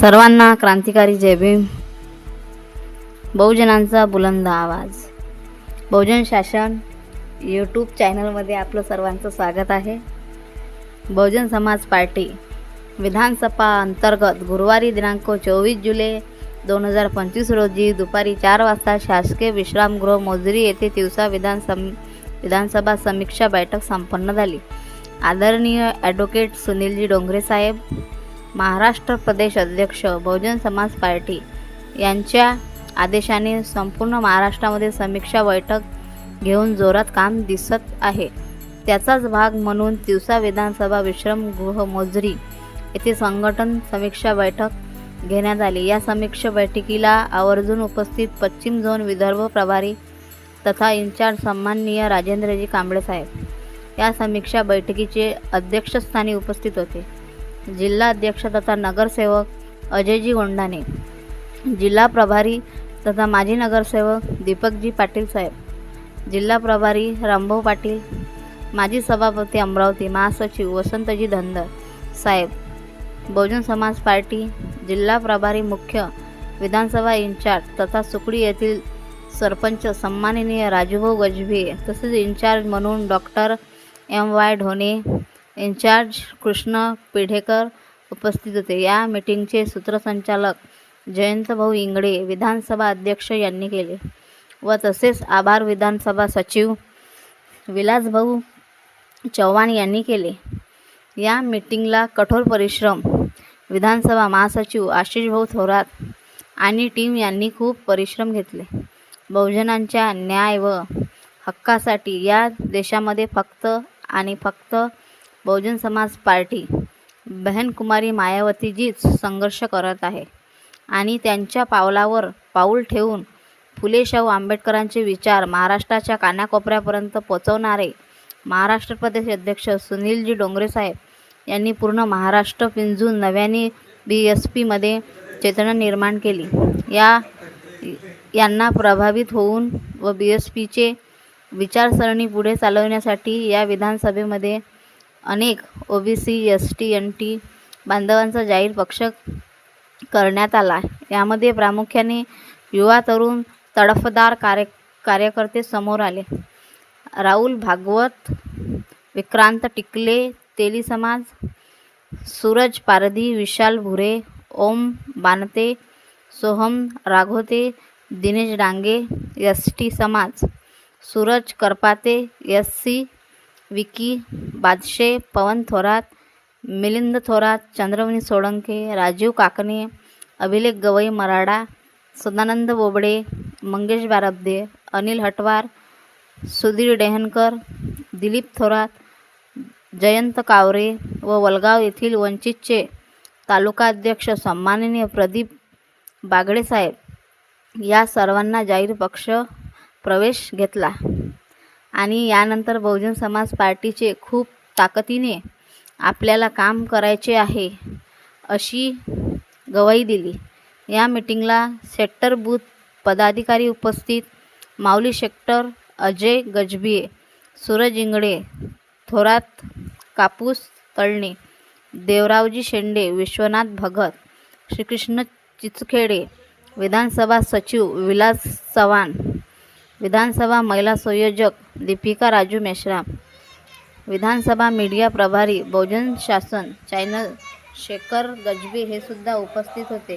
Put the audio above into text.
सर्वांना क्रांतिकारी जय भीम. बहुजनांचा बुलंद आवाज. बहुजन शासन यूट्यूब चॅनलमध्ये आपलं सर्वांचं स्वागत आहे. बहुजन समाज पार्टी विधानसभा अंतर्गत गुरुवारी दिनांक चोवीस जुलै दोन हजार पंचवीस रोजी दुपारी चार वाजता शासकीय विश्रामगृह मोजरी येथे तिवसा विधान सम विधानसभा समीक्षा बैठक संपन्न झाली. आदरणीय ॲडव्होकेट सुनीलजी डोंगरे साहेब महाराष्ट्र प्रदेश अध्यक्ष बहुजन समाज पार्टी यांच्या आदेशाने संपूर्ण महाराष्ट्रामध्ये समीक्षा बैठक घेऊन जोरात काम दिसत आहे. त्याचाच भाग म्हणून तिवसा विधानसभा विश्रमगृह मोजरी येथे संघटन समीक्षा बैठक घेण्यात आली. या समीक्षा बैठकीला आवर्जून उपस्थित पश्चिम झोन विदर्भ प्रभारी तथा इन्चार्ज सन्माननीय राजेंद्रजी कांबळे साहेब. या समीक्षा बैठकीचे अध्यक्षस्थानी उपस्थित होते. जिल्हा अध्यक्ष तथा नगरसेवक अजयजी गोंडाने जिल्हा प्रभारी तथा माजी नगरसेवक दीपकजी पाटील साहेब जिल्हा प्रभारी रामभाऊ पाटील माजी सभापती अमरावती महासचिव वसंतजी धनदर साहेब बहुजन समाज पार्टी जिल्हा प्रभारी मुख्य विधानसभा इन्चार्ज तथा सुकडी येथील सरपंच सन्माननीय राजूभाऊ गजभिये तसेच इन्चार्ज म्हणून doctor M Y Dhone incharge Krishna Pedhekar उपस्थित होते. या मीटिंगचे सूत्रसंचालक जयंतभाऊ इंगळे विधानसभा अध्यक्ष यांनी केले व तसेच आभार विधानसभा सचिव विलासभाऊ चव्हाण यांनी केले. या मीटिंगला कठोर परिश्रम विधानसभा महासचिव आशिषभाऊ थोरात आणि टीम यांनी खूप परिश्रम घेतले. बहुजनांच्या न्याय व हक्कासाठी या देशामध्ये फक्त आणि फक्त बहुजन समाज पार्टी बहन कुमारी मायावतीजीच संघर्ष करत आहे आणि त्यांच्या पावलावर पाऊल ठेवून फुले शाहू आंबेडकरांचे विचार महाराष्ट्राच्या कानाकोपऱ्यापर्यंत पोचवणारे महाराष्ट्र प्रदेश अध्यक्ष सुनीलजी डोंगरेसाहेब यांनी पूर्ण महाराष्ट्र पिंजून नव्याने बी एस पीमध्ये चेतना निर्माण केली. या यांना प्रभावित होऊन व बी एस पीचे विचारसरणी पुढे चालवण्यासाठी या विधानसभेमध्ये अनेक OBC S T N T बांधवांचा जाहीर पक्ष करण्यात आला यामध्ये प्रामुख्याने युवा तरुण तडफदार कार्य कार्यकर्ते समोर आले. राहुल भागवत विक्रांत टिकले तेली समाज सूरज पारधी विशाल भुरे ओम बानते सोहम राघोते दिनेश डांगे एस टी समाज सूरज करपाते एस सी विकी बादशे पवन थोरात मिलिंद थोरात चंद्रवणी सोळंके राजीव काकणे अभिलेख गवई मराडा सदानंद बोबडे मंगेश बारब्दे अनिल हटवार सुधीर डेहनकर दिलीप थोरात जयंत कावरे व वलगाव येथील वंचितचे तालुकाध्यक्ष सन्माननीय प्रदीप बागडेसाहेब या सर्वांना जाहीर पक्ष प्रवेश घेतला. आणि यानंतर बहुजन समाज पार्टीचे खूप ताकदीने आपल्याला काम करायचे आहे अशी गवाही दिली. या मीटिंगला सेक्टर बूथ पदाधिकारी उपस्थित माऊली सेक्टर अजय गजबिये सूरज इंगडे थोरात कापूस तळणे देवरावजी शेंडे विश्वनाथ भगत श्रीकृष्ण चिचखेडे विधानसभा सचिव विलास चव्हाण विधानसभा महिला संयोजक दीपिका राजू मेश्राम विधानसभा मीडिया प्रभारी बहुजन शासन चॅनल शेखर गजबे हे सुद्धा उपस्थित होते.